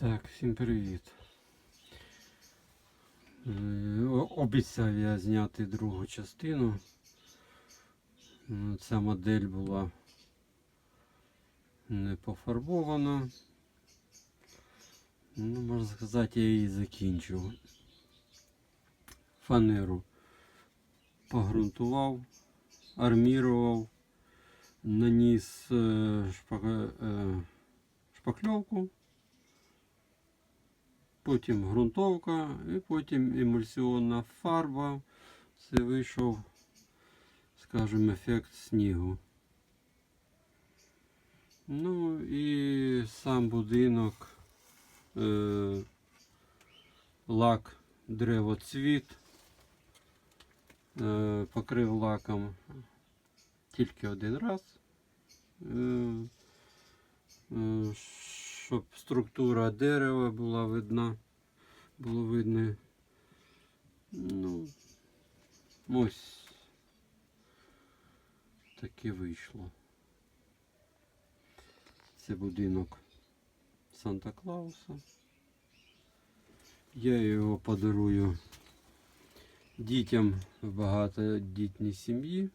Так, всім привіт. Е, Обіцяв я зняти другу частину. Ця модель була не пофарбована. Ну, можна сказати, я її закінчив. Фанеру погрунтував, армірував, наніс е, е, шпакльовку потім ґрунтовка і потім емульсіонна фарба. Це вийшов, скажімо, ефект снігу. Ну і сам будинок, е, лак древоцвіт, е, покрив лаком тільки один раз. Е, е, щоб структура дерева була видна, було видно. Ну, ось таке вийшло. Це будинок Санта Клауса. Я його подарую дітям в багатодітній сім'ї.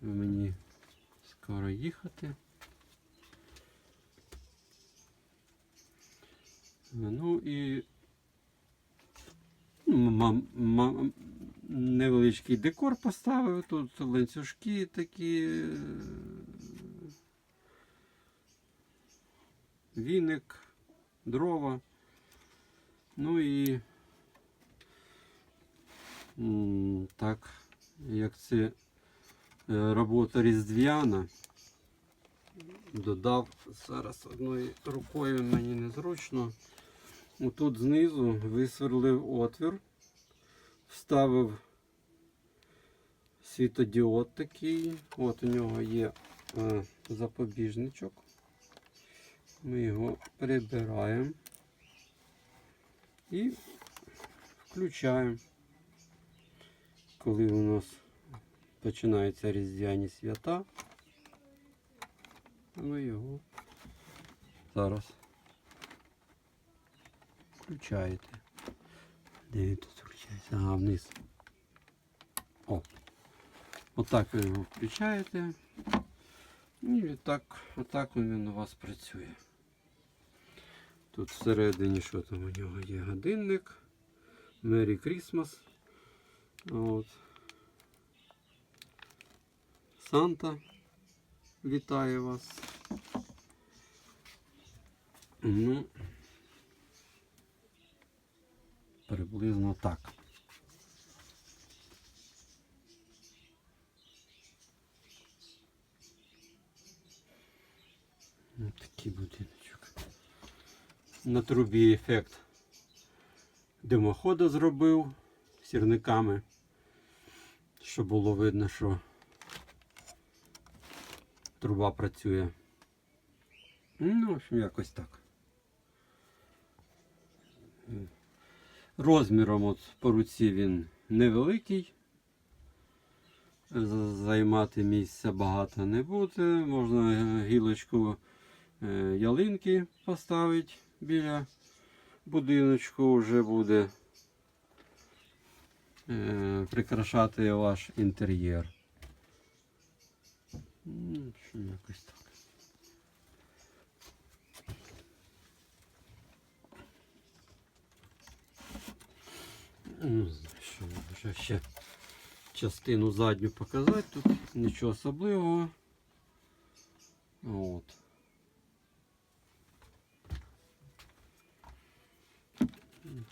Мені скоро їхати. Ну і ну, невеличкий декор поставив. Тут ланцюжки такі. е, Віник, дрова. Ну і так, як це е, робота різдвяна. Додав зараз одною рукою мені незручно. Отут знизу висверлив отвір, вставив світодіод такий. От у нього є е, запобіжничок. Ми його прибираємо і включаємо, коли у нас починаються різдвяні свята. Ви його зараз включаєте. Де він тут включається? Ага, вниз. О. Отак ви його включаєте. І відтак, отак він у вас працює. Тут всередині що там у нього є годинник. Merry Christmas. От. Санта вітає вас. Ну, приблизно так. Ось такий будиночок. На трубі ефект димоходу зробив сірниками, щоб було видно, що труба працює. Ну, в общем, якось так. Розміром от по руці він невеликий. Займати місця багато не буде. Можна е, гілочку е, ялинки поставити біля будиночку, вже буде е, прикрашати ваш інтер'єр. Ну, якось так. Що вже ще частину задню показати, тут нічого особливого. От.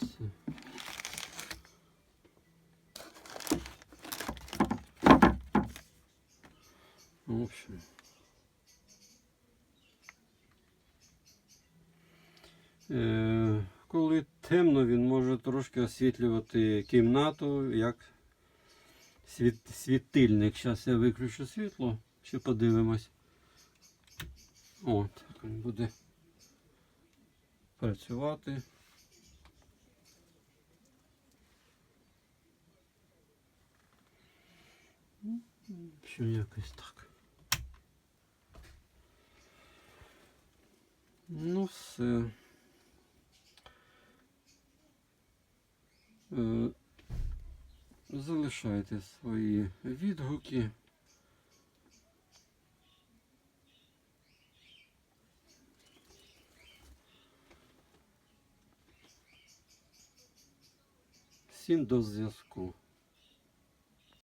Це. В общем. Е, коли темно, він може трошки освітлювати кімнату, як світ, світильник. Зараз я виключу світло, ще подивимось. О, він буде працювати. Що якось так. Ну все. Залишайте свої відгуки. Всім до зв'язку.